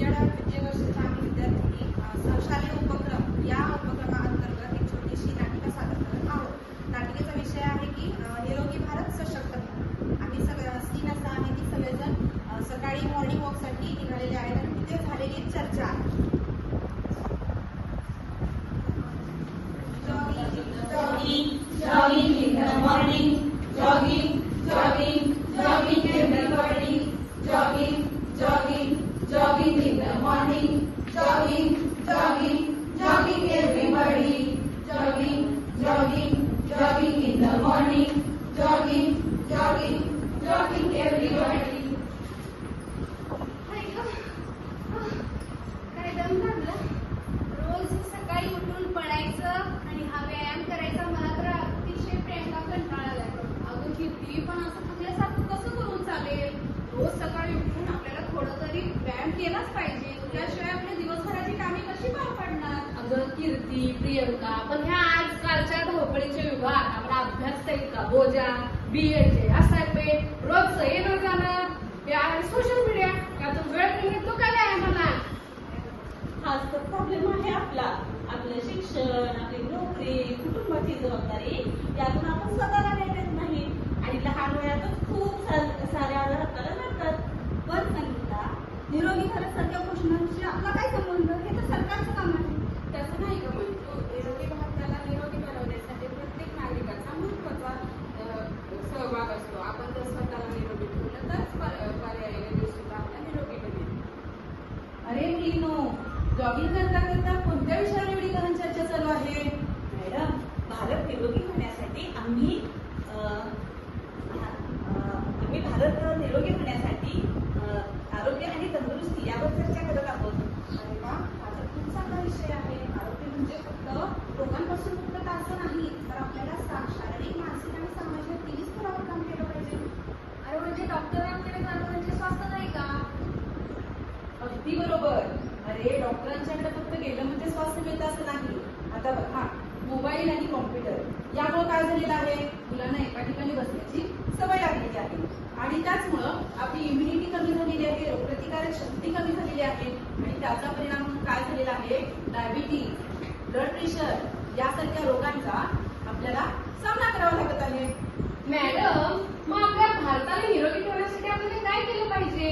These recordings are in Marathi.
y jogging, jogging, jogging everybody, jogging, jogging, jogging in the morning, jogging, jogging, jogging everybody. काय दम लागला रोज सकाळी उठून पडायचं आणि हा व्यायाम करायचा मला तर अतिशय प्रियंका कंटाळा आलाय अगं कीर्ती पण असं थकल्यासारखं कसं करून चालेल रोज सकाळी उठून आपल्याला थोडं तरी व्यायाम केलाच पाहिजे. त्याशिवाय आपल्या दिवसभराची कामे कशी पार पडणार? अगं कीर्ती प्रियंका पण ह्या आजकालच्या धावपळीच्या युगात आपला अभ्यास का बोजा बीएचे असाइनमेंट रोजचं येणं जाणं या सोशल मीडिया यातून वेळ मिळतो का नाही मला हाच तर प्रॉब्लेम आहे आपला. आपलं शिक्षण आपली नोकरी कुटुंबाची जबाबदारी यातून आपण स्वतःला वेळ देत नाही आणि लहान वयातच खूप सा- सारे आजार आपल्याला नडतात पण संगीता निरोगी भारतसारख्या घोषणांशी आपला काय संबंध? हे तर सरकारचं काम आहे. तसं नाही का म्हणतो निरोगी भारताला निरोगी बनवण्यासाठी प्रत्येक नागरिकाचा महत्त्वाचा सहभाग असतो. आपण जर स्वतःला निरोगी ठेवलं पर्यायाने देश सुद्धा आपला निरोगी बनेल. अरे मीनो जॉगिंग करता करता कोणत्या विषयावर एवढी गहन चर्चा चालू आहे? मॅडम भारत निरोगी होण्यासाठी आम्ही अं, अं, आम्ही भारत निरोगी होण्यासाठी अं, आरोग्य आणि तंदुरुस्ती यावर चर्चा करत आहोत. अरे वा हा तर खूप चांगला विषय आहे आरोग्य म्हणजे फक्त रोगांपासून मुक्तता असं नाही तर आपल्याला शारीरिक मानसिक आणि सामाजिक तिन्ही स्तरावर काम केलं पाहिजे. अरे म्हणजे डॉक्टरांकडे जाणं म्हणजे स्वास्थ्य नाही का? अगदी बरोबर. अरे डॉक्टरांच्याकडे फक्त गेलं म्हणजे स्वास्थ्य मिळतं असं नाही. आता बघ हा मोबाईल आणि कॉम्प्युटर यामुळे काय झालेलं आहे? मुलांना आणि त्याचमुळं आपली इम्युनिटी कमी झालेली आहे रोगप्रतिकारक शक्ती कमी झालेली आहे. आणि त्याचा परिणाम म्हणून काय झालेला आहे? डायबिटीज ब्लड प्रेशर यासारख्या रोगांचा आपल्याला सामना करावा लागत आहे. मॅडम मग आपल्या भारताला निरोगी ठेवण्यासाठी आपल्याला काय केलं पाहिजे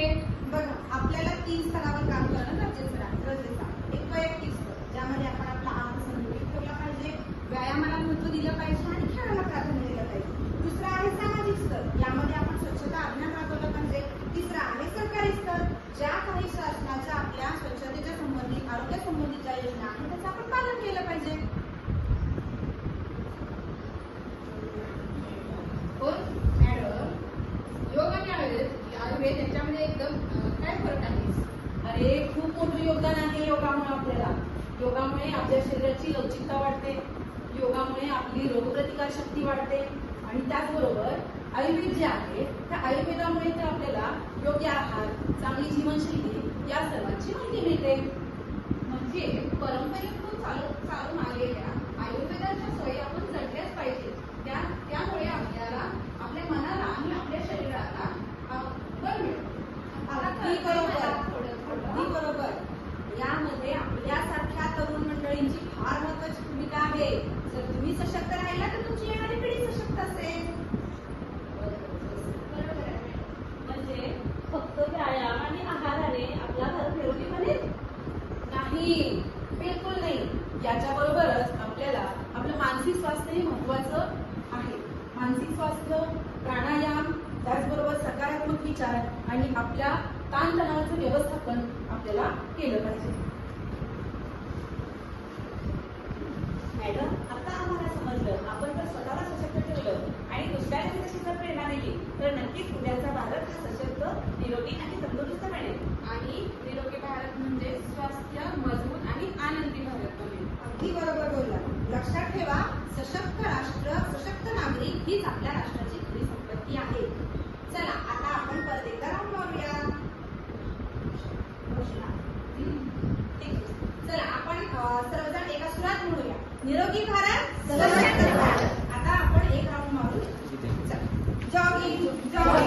बघा आपल्याला तीन स्तरावर काम करणं गरजेचं आहे गरजेचं आहे एक वैयक्तिक स्तर ज्यामध्ये आपण आपला आहार संतुलित ठेवला पाहिजे व्यायामाला महत्त्व दिलं पाहिजे आणि खेळाला प्राधान्य दिलं पाहिजे दुसरा आहे सामाजिक स्तर यामध्ये आपण स्वच्छता अभियान राबवलं पाहिजे तिसरा आहे सरकारी स्तर ज्या काही शासनाच्या आपल्या स्वच्छतेच्या संबंधित आरोग्य संबंधित ज्या योजना आहेत त्याचं आपण पालन केलं पाहिजे पण मॅडम योग आणि आयुर्वेद आयुर्वेद याच्यामध्ये एकदम अं, काय फरक आहे? अरे खूप मोठं योगदान आहे योगामुळे आपल्याला. योगामुळे आपल्या शरीराची लवचिकता वाढते. योगामुळे आपली रोगप्रतिकार शक्ती वाढते. आणि त्याचबरोबर आयुर्वेद जे आहे त्या आयुर्वेदामुळे तर आपल्याला योग्य आहार चांगली जीवनशैली या सर्वांची माहिती मिळते. म्हणजे परंपरेतून चालू चालून आलेल्या आयुर्वेदाच्या सोयी आपण जडल्याच पाहिजे. त्या त्यामुळे आपल्याला आपल्या मनाला आणि आपल्या शरीराला अं, बळ मिळतं कळतंय बरोबर. थोडं. बरोबर यामध्ये आपल्यासारख्या तरुण मंडळींची फार महत्वाची भूमिका आहे जर तुम्ही सशक्त राहिला तर तुमची येणारी पिढी सशक्त असेल. म्हणजे फक्त व्यायाम आणि आहाराने आपला भारत निरोगी बनेल नाही बिलकुल नाही याच्या बरोबरच आपल्याला आपलं मानसिक स्वास्थ्यही महत्वाचं आहे मानसिक स्वास्थ्य प्राणायाम त्याचबरोबर सकारात्मक विचार आणि आपल्या ताणतणावाचं व्यवस्थापन आपल्याला केलं पाहिजे. मॅडम आता आम्हाला समजलं. आपण जर स्वतःला सशक्त ठेवलं आणि तशी जर प्रेरणा दिली तर नक्कीच उद्याचा भारत हा सशक्त निरोगी आणि तंदुरुस्त बनेल. आणि निरोगी भारत म्हणजे स्वास्थ्य मजबूत आणि आनंदी भारत बनेल. अगदी बरोबर बोलला लक्षात ठेवा सशक्त राष्ट्र सशक्त नागरिक हीच आपल्या राष्ट्राची खरी संपत्ती आहे. चला आता आपण परत एकदा राऊंड मारूया घोषणा. ठीक आहे. चला आपण अं, सर्वजण एका सुरात म्हणूया निरोगी भारत सशक्त भारत. आता आपण एक राऊंड मारू. Jogging jogging